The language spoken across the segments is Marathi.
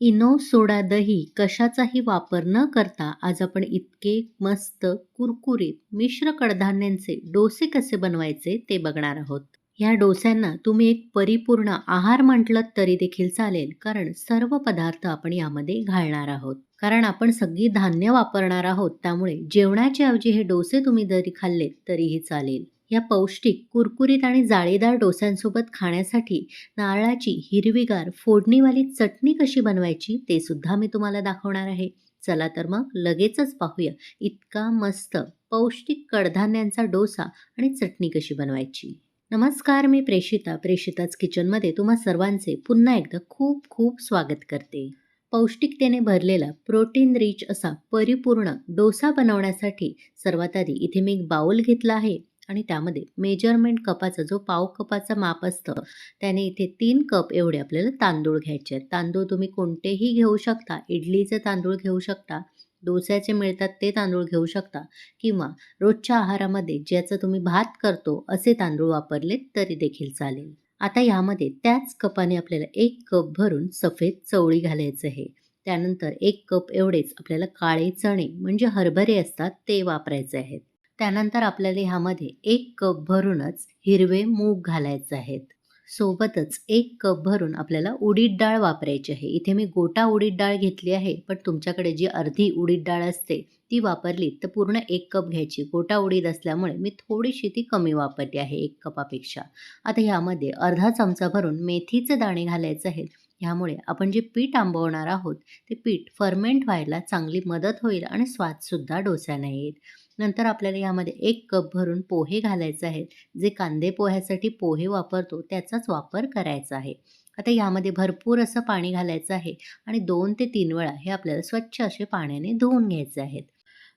इनो, सोडा, दही कशाचाही वापर न करता आज आपण इतके मस्त कुरकुरीत मिश्र कडधान्यांचे डोसे कसे बनवायचे ते बघणार आहोत. ह्या डोस्यांना तुम्ही एक परिपूर्ण आहार म्हटलं तरी देखील चालेल कारण सर्व पदार्थ आपण यामध्ये घालणार आहोत. कारण आपण सगळी धान्य वापरणार आहोत त्यामुळे जेवणाच्या ऐवजी हे डोसे तुम्ही जरी खाल्लेत तरीही चालेल. या पौष्टिक, कुरकुरीत आणि जाळीदार डोस्यांसोबत खाण्यासाठी नारळाची हिरवीगार फोडणीवाली चटणी कशी बनवायची ते सुद्धा मी तुम्हाला दाखवणार आहे. चला तर मग लगेचच पाहूया इतका मस्त पौष्टिक कडधान्यांचा डोसा आणि चटणी कशी बनवायची. नमस्कार मी प्रेषिता प्रेषिताच किचनमध्ये तुम्हा सर्वांचे पुन्हा एकदा खूप खूप स्वागत करते. पौष्टिकतेने भरलेला प्रोटीन रिच असा परिपूर्ण डोसा बनवण्यासाठी सर्वात आधी इथे मी एक बाउल घेतला आहे आणि त्यामध्ये मेजरमेंट कपाचा जो पाव कपाचा माप असतं त्याने इथे तीन कप एवढे आपल्याला तांदूळ घ्यायचे आहेत. तांदूळ तुम्ही कोणतेही घेऊ शकता. इडलीचे तांदूळ घेऊ शकता, डोस्याचे मिळतात ते तांदूळ घेऊ शकता किंवा रोजच्या आहारामध्ये ज्याचं तुम्ही भात करतो असे तांदूळ वापरले तरी देखील चालेल. आता यामध्ये त्याच कपाने आपल्याला एक कप भरून सफेद चवळी घालायचं आहे. त्यानंतर एक कप एवढेच आपल्याला काळे चणे म्हणजे हरभरे असतात ते वापरायचे आहेत. त्यानंतर आपल्याला ह्यामध्ये एक कप भरूनच हिरवे मूग घालायचे आहेत. सोबतच एक कप भरून आपल्याला उडीद डाळ वापरायची आहे. इथे मी गोटा उडीद डाळ घेतली आहे पण तुमच्याकडे जी अर्धी उडीद डाळ असते ती वापरली तर पूर्ण एक कप घ्यायची. गोटा उडीद असल्यामुळे मी थोडीशी ती कमी वापरली आहे एक कपापेक्षा. आता ह्यामध्ये अर्धा चमचा भरून मेथीचे दाणे घालायचे आहेत. ह्यामुळे आपण जे पीठ आंबवणार आहोत ते पीठ फर्मेंट व्हायला चांगली मदत होईल आणि स्वादसुद्धा डोस्यांना येईल. नंतर आपल्याला यामध्ये एक कप भरून पोहे घालायचे आहेत. जे कांदे पोह्यासाठी पोहे वापरतो त्याचाच वापर करायचा आहे. आता यामध्ये भरपूर असं पाणी घालायचं आहे आणि दोन ते तीन वेळा हे आपल्याला स्वच्छ असे पाण्याने धुवून घ्यायचे आहेत.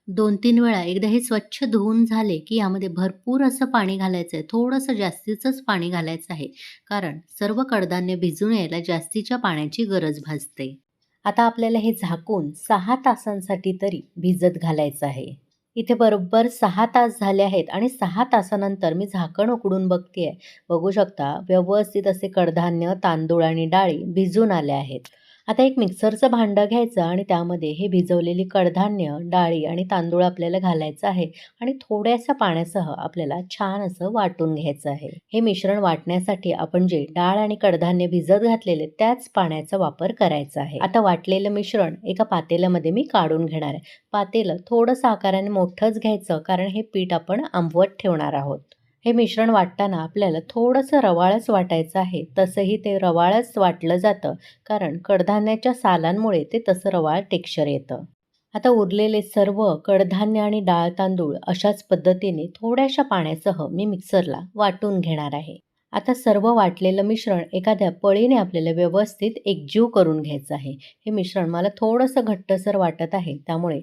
दोन तीन वेळा एकदा हे स्वच्छ धुवून झाले की यामध्ये भरपूर असं पाणी घालायचं आहे. थोडंसं जास्तीचंच पाणी घालायचं आहे कारण सर्व कडधान्य भिजून यायला जास्तीच्या पाण्याची गरज भासते. आता आपल्याला हे झाकून सहा तासांसाठी तरी भिजत घालायचं आहे. इथे बरोबर सहा तास झाले आहेत आणि सहा तासानंतर मी झाकण उकडून बघते आहे. बघू शकता व्यवस्थित असे कडधान्य, तांदूळ आणि डाळी भिजून आल्या आहेत. आता एक मिक्सरचं भांडं घ्यायचं आणि त्यामध्ये हे भिजवलेली कडधान्य, डाळी आणि तांदूळ आपल्याला घालायचं आहे आणि थोड्याशा पाण्यासह आपल्याला छान असं वाटून घ्यायचं आहे. हे मिश्रण वाटण्यासाठी आपण जे डाळ आणि कडधान्य भिजत घातलेले त्याच पाण्याचा वापर करायचा आहे. आता वाटलेलं मिश्रण एका पातेल्यामध्ये मी काढून घेणार आहे. पातेलं थोडंसं आकाराने मोठंच घ्यायचं कारण हे पीठ आपण आंबवत ठेवणार आहोत. हे मिश्रण वाटताना आपल्याला थोडंसं रवाळच वाटायचं आहे. तसंही ते रवाळच वाटलं जातं कारण कडधान्याच्या सालांमुळे ते तसं रवाळ टेक्स्चर येतं. आता उरलेले सर्व कडधान्य आणि डाळ तांदूळ अशाच पद्धतीने थोड्याशा पाण्यासह मी मिक्सरला वाटून घेणार आहे. आता सर्व वाटलेलं मिश्रण एखाद्या पळीने आपल्याला व्यवस्थित एकजीव करून घ्यायचं आहे. हे मिश्रण मला थोडंसं घट्टसर वाटत आहे त्यामुळे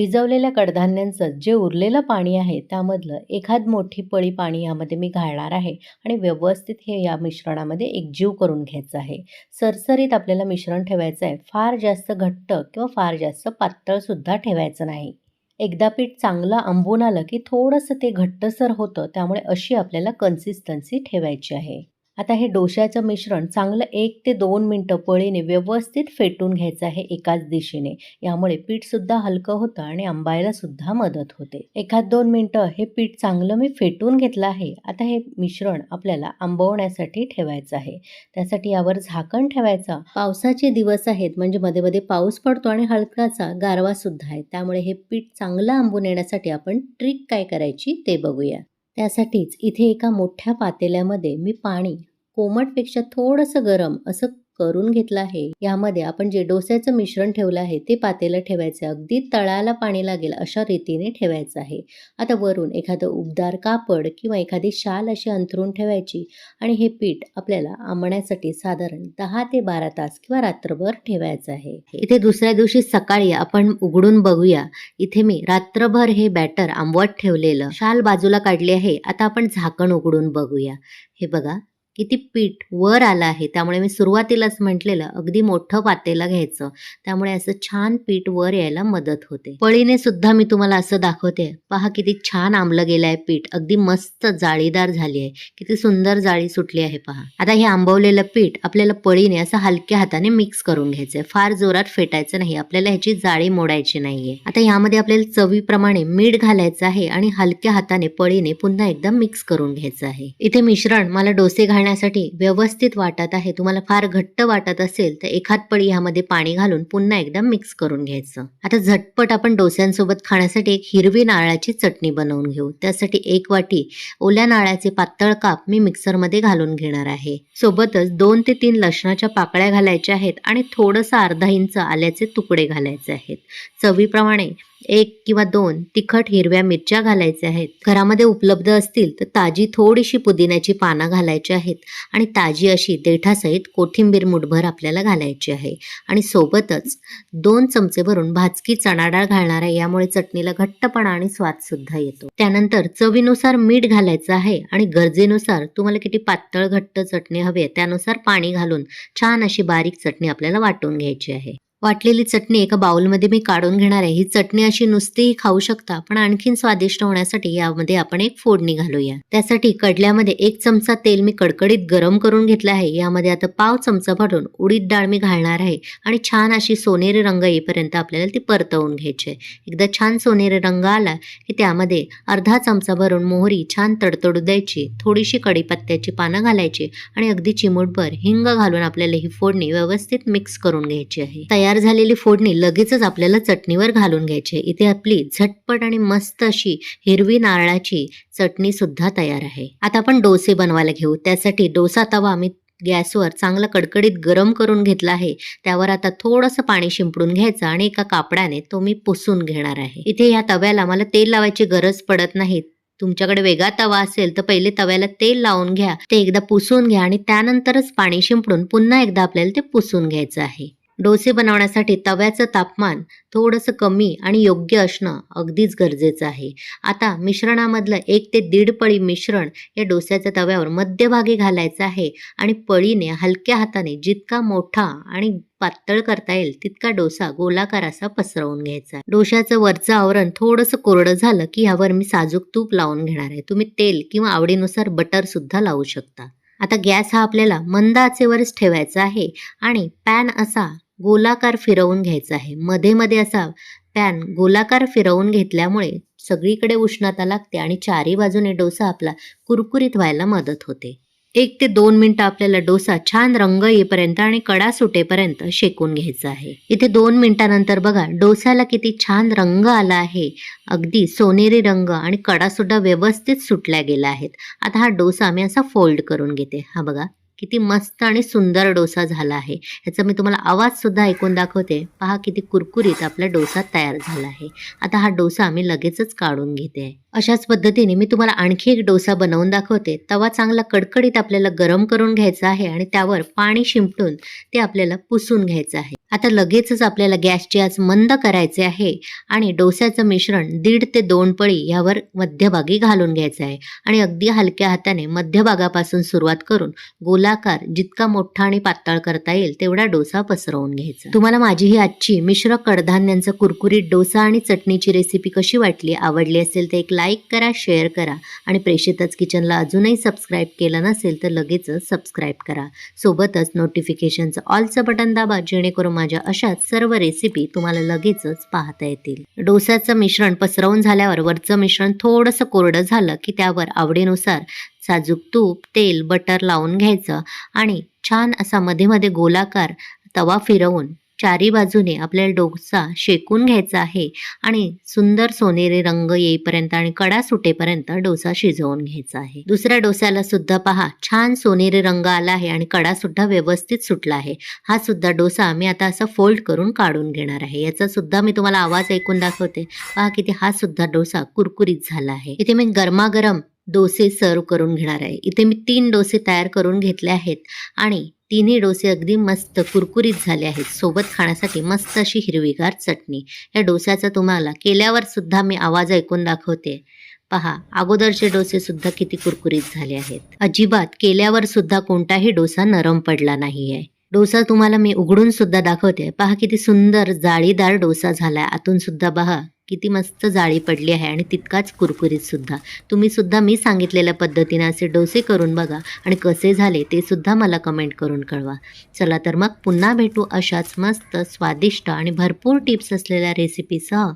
भिजवलेल्या कडधान्यांचं जे उरलेलं पाणी आहे त्यामधलं एखाद मोठी पळी पाणी यामध्ये मी घालणार आहे आणि व्यवस्थित हे या मिश्रणामध्ये एकजीव करून घ्यायचं आहे. सरसरीत आपल्याला मिश्रण ठेवायचं आहे. फार जास्त घट्ट किंवा फार जास्त पातळसुद्धा ठेवायचं नाही. एकदा पीठ चांगलं आंबून आलं की थोडंसं ते घट्टसर होतं त्यामुळे अशी आपल्याला कन्सिस्टन्सी ठेवायची आहे. आता हे डोश्याचं मिश्रण चांगलं एक ते दोन मिनटं पळीने व्यवस्थित फेटून घ्यायचं आहे एकाच दिशेने. यामुळे पीठसुद्धा हलकं होतं आणि आंबायलासुद्धा मदत होते. एखाद दोन मिनटं हे पीठ चांगलं मी फेटून घेतलं आहे. आता हे मिश्रण आपल्याला आंबवण्यासाठी ठेवायचं आहे. त्यासाठी यावर झाकण ठेवायचं. पावसाचे दिवस आहेत म्हणजे मध्ये मध्ये पाऊस पडतो आणि हलकाचा गारवासुद्धा आहे. त्यामुळे हे पीठ चांगलं आंबून येण्यासाठी आपण ट्रिक काय करायची ते बघूया. त्यासाठीच इथे एका मोठ्या पातेल्यामध्ये मी पाणी कोमटपेक्षा थोडंसं गरम असं करून घेतलं आहे. यामध्ये आपण जे डोस्याचं मिश्रण ठेवलं आहे ते पातेलं ठेवायचं अगदी तळाला पाणी लागेल अशा रीतीने ठेवायचं आहे. आता वरून एखादं उबदार कापड किंवा एखादी शाल अशी अंथरून ठेवायची आणि हे पीठ आपल्याला आंबण्यासाठी साधारण दहा ते बारा तास किंवा रात्रभर ठेवायचं आहे. इथे दुसऱ्या दिवशी सकाळी आपण उघडून बघूया. इथे मी रात्रभर हे बॅटर आंबवत ठेवलेलं शाल बाजूला काढली आहे. आता आपण झाकण उघडून बघूया. हे बघा किती पीठ वर आलं आहे. त्यामुळे मी सुरुवातीलाच म्हटलेलं अगदी मोठं पातेलं घ्यायचं. त्यामुळे असं छान पीठ वर यायला मदत होते. पळीने सुद्धा मी तुम्हाला असं दाखवते. पहा किती छान आंबलं गेलं आहे पीठ. अगदी मस्त जाळीदार झाली आहे. किती सुंदर जाळी सुटली आहे पहा. आता हे आंबवलेलं पीठ आपल्याला पळीने असं हलक्या हाताने मिक्स करून घ्यायचंय फार जोरात फेटायचं नाही. आपल्याला ह्याची जाळी मोडायची नाहीये. आता यामध्ये आपल्याला चवीप्रमाणे मीठ घालायचं आहे आणि हलक्या हाताने पळीने पुन्हा एकदा मिक्स करून घ्यायचं आहे. इथे मिश्रण मला डोसे घालण्यासाठी व्यवस्थित वाटत आहे तुम्हाला फार घट्ट वाटत असेल तर एखाद पळी ह्यामध्ये पाणी घालून पुन्हा एकदा मिक्स करून घ्यायचं. आता झटपट आपण डोस्यांसोबत खाण्यासाठी एक हिरवी नारळाची चटणी बनवून घेऊ. त्यासाठी एक वाटी ओल्या नारळाचे पातळ काप मी मिक्सरमध्ये घालून घेणार आहे. सोबतच दोन ते तीन लसणाच्या पाकळ्या घालायच्या आहेत आणि थोडंसं अर्धा इंच आल्याचे तुकडे घालायचे आहेत. चवीप्रमाणे एक किंवा दोन तिखट हिरव्या मिरच्या घालायच्या आहेत. घरामध्ये उपलब्ध असतील तर ताजी थोडीशी पुदिन्याची पानं घालायची आहेत आणि ताजी अशी देठासहित कोथिंबीर मुठभर आपल्याला घालायची आहे. आणि सोबतच दोन चमचे भरून भाजकी चणा डाळ घालणार आहे. यामुळे चटणीला घट्टपणा आणि स्वाद सुद्धा येतो. त्यानंतर चवीनुसार मीठ घालायचं आहे आणि गरजेनुसार तुम्हाला किती पातळ घट्ट चटणी हवी आहे त्यानुसार पाणी घालून छान अशी बारीक चटणी आपल्याला वाटून घ्यायची आहे. वाटलेली चटणी एका बाउलमध्ये मी काढून घेणार आहे. ही चटणी अशी नुसतीही खाऊ शकता पण आणखीन स्वादिष्ट होण्यासाठी यामध्ये आपण एक फोडणी घालूया. त्यासाठी कडल्यामध्ये एक चमचा तेल मी कडकडीत गरम करून घेतला आहे. यामध्ये आता पाव चमचा भरून उडीद डाळ मी घालणार आहे आणि छान अशी सोनेरी रंग येईपर्यंत आपल्याला ती परतवून घ्यायची आहे. एकदा छान सोनेरी रंग आला की त्यामध्ये अर्धा चमचा भरून मोहरी छान तडतडू द्यायची थोडीशी कडीपत्त्याची पानं घालायची आणि अगदी चिमूटभर हिंग घालून आपल्याला ही फोडणी व्यवस्थित मिक्स करून घ्यायची आहे. तयार तयार झालेली फोडणी लगेचच आपल्याला चटणीवर घालून घ्यायची आहे. इथे आपली झटपट आणि मस्त अशी हिरवी नारळाची चटणी सुद्धा तयार आहे. आता आपण डोसे बनवायला घेऊ. त्यासाठी डोसा तवा मी गॅसवर चांगला कडकडीत गरम करून घेतला आहे. त्यावर आता थोडंसं पाणी शिंपडून घ्यायचं आणि एका कापडाने तो मी पुसून घेणार आहे. इथे या तव्याला मला तेल लावायची गरज पडत नाही. तुमच्याकडे वेगळा तवा असेल तर पहिले तव्याला तेल लावून घ्या. ते एकदा पुसून घ्या आणि त्यानंतरच पाणी शिंपडून पुन्हा एकदा आपल्याला ते पुसून घ्यायचं आहे. डोसे बनवण्यासाठी तव्याचं तापमान थोडंसं कमी आणि योग्य असणं अगदीच गरजेचं आहे. आता मिश्रणामधलं एक ते दीड पळी मिश्रण या डोस्याच्या तव्यावर मध्यभागी घालायचं आहे आणि पळीने हलक्या हाताने जितका मोठा आणि पातळ करता येईल तितका डोसा गोलाकार असा पसरवून घ्यायचा. डोशाचं वरचं आवरण थोडंसं कोरडं झालं की यावर मी साजूक तूप लावून घेणार आहे. तुम्ही तेल किंवा आवडीनुसार बटर सुद्धा लावू शकता. आता गॅस हा आपल्याला मंद आचेवरच ठेवायचा आहे आणि पॅन असा गोलाकार फिरवून घ्यायचा आहे. मध्ये मध्ये असा पॅन गोलाकार फिरवून घेतल्यामुळे सगळीकडे उष्णता लागते आणि चारी बाजूने डोसा आपला कुरकुरीत व्हायला मदत होते. एक ते दोन मिनिटं आपल्याला डोसा छान रंग येईपर्यंत आणि कडा सुटेपर्यंत शेकून घ्यायचा आहे. इथे दोन मिनिटानंतर बघा डोसाला किती छान रंग आला आहे. अगदी सोनेरी रंग आणि कडा सुद्धा व्यवस्थित सुटल्या गेल्या आहेत. आता हा डोसा मी असा फोल्ड करून घेते. हा बघा. किती मस्त आणि सुंदर डोसा झाला आहे. ह्याचा मी तुम्हाला आवाज सुद्धा ऐकून दाखवते. पहा किती कुरकुरीत आपला डोसा तयार झाला आहे. आता हा डोसा मी लगेचच काढून घेते. अशाच पद्धतीने मी तुम्हाला आणखी एक डोसा बनवून दाखवते. तवा चांगला कडकडीत आपल्याला गरम करून घ्यायचा आहे आणि त्यावर पाणी शिंपटून ते आपल्याला पुसून घ्यायचं आहे. आता लगेचच आपल्याला गॅसची आज मंद करायचे आहे आणि डोस्याचं मिश्रण दीड ते दोन पळी यावर मध्यभागी घालून घ्यायचं आहे. आणि अगदी हलक्या हाताने मध्यभागापासून सुरुवात करून गोलाकार जितका मोठा आणि पातळ करता येईल तेवढा डोसा पसरवून घ्यायचा. तुम्हाला माझी ही आजची मिश्र कडधान्यांचा कुरकुरीत डोसा आणि चटणीची रेसिपी कशी वाटली आवडली असेल तर एक लाईक करा शेअर करा आणि प्रेषितच किचनला अजूनही सबस्क्राईब केलं नसेल तर लगेचच सबस्क्राईब करा. सोबतच नोटिफिकेशनचं ऑलचं बटन दाबा जेणेकरून माझ्या अशाच सर्व रेसिपी तुम्हाला लगेचच पाहता येतील. डोस्याचं मिश्रण पसरवून झाल्यावर वरचं मिश्रण थोडंसं कोरडं झालं की त्यावर आवडीनुसार साजूक तूप तेल बटर लावून घ्यायचं आणि छान असा मध्ये मध्ये गोलाकार तवा फिरवून चारी बाजूने आपल्याला डोसा शेकून घ्यायचा आहे आणि सुंदर सोनेरी रंग येईपर्यंत आणि कडा सुटेपर्यंत डोसा शिजवून घ्यायचा आहे. दुसऱ्या डोस्याला सुद्धा पहा छान सोनेरी रंग आला आहे आणि कडा सुद्धा व्यवस्थित सुटला आहे. हा सुद्धा डोसा मी आता असा फोल्ड करून काढून घेणार आहे. याचा सुद्धा मी तुम्हाला आवाज ऐकून दाखवते. पहा किती हा सुद्धा डोसा कुरकुरीत झाला आहे. इथे मी गरमागरम डोसे सर्व करून घेणार आहे. इथे मी तीन डोसे तयार करून घेतले आहेत आणि तिन्ही डोसे अगदी मस्त कुरकुरीत झाले आहेत. सोबत खाण्यासाठी मस्त अशी हिरवीगार चटणी. या डोस्याचा तुम्हाला केल्यावर सुद्धा मी आवाज ऐकून दाखवते. पहा अगोदरचे डोसे सुद्धा किती कुरकुरीत झाले आहेत. अजिबात केल्यावर सुद्धा कोणताही डोसा नरम पडला नाही आहे डोसा तुम्हाला मी उघडून सुद्धा दाखवते. पहा किती सुंदर जाळीदार डोसा झालाय. आतून सुद्धा पहा किती मस्त जाळी पडली आहे आणि तितकाच कुरकुरीत सुद्धा. तुम्ही सुद्धा मी सांगितलेल्या पद्धतीने असे डोसे करून बघा आणि कसे झाले ते सुद्धा मला कमेंट करून कळवा. चला तर मग पुन्हा भेटू अशाच मस्त स्वादिष्ट आणि भरपूर टिप्स असलेल्या रेसिपीसह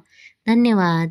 धन्यवाद.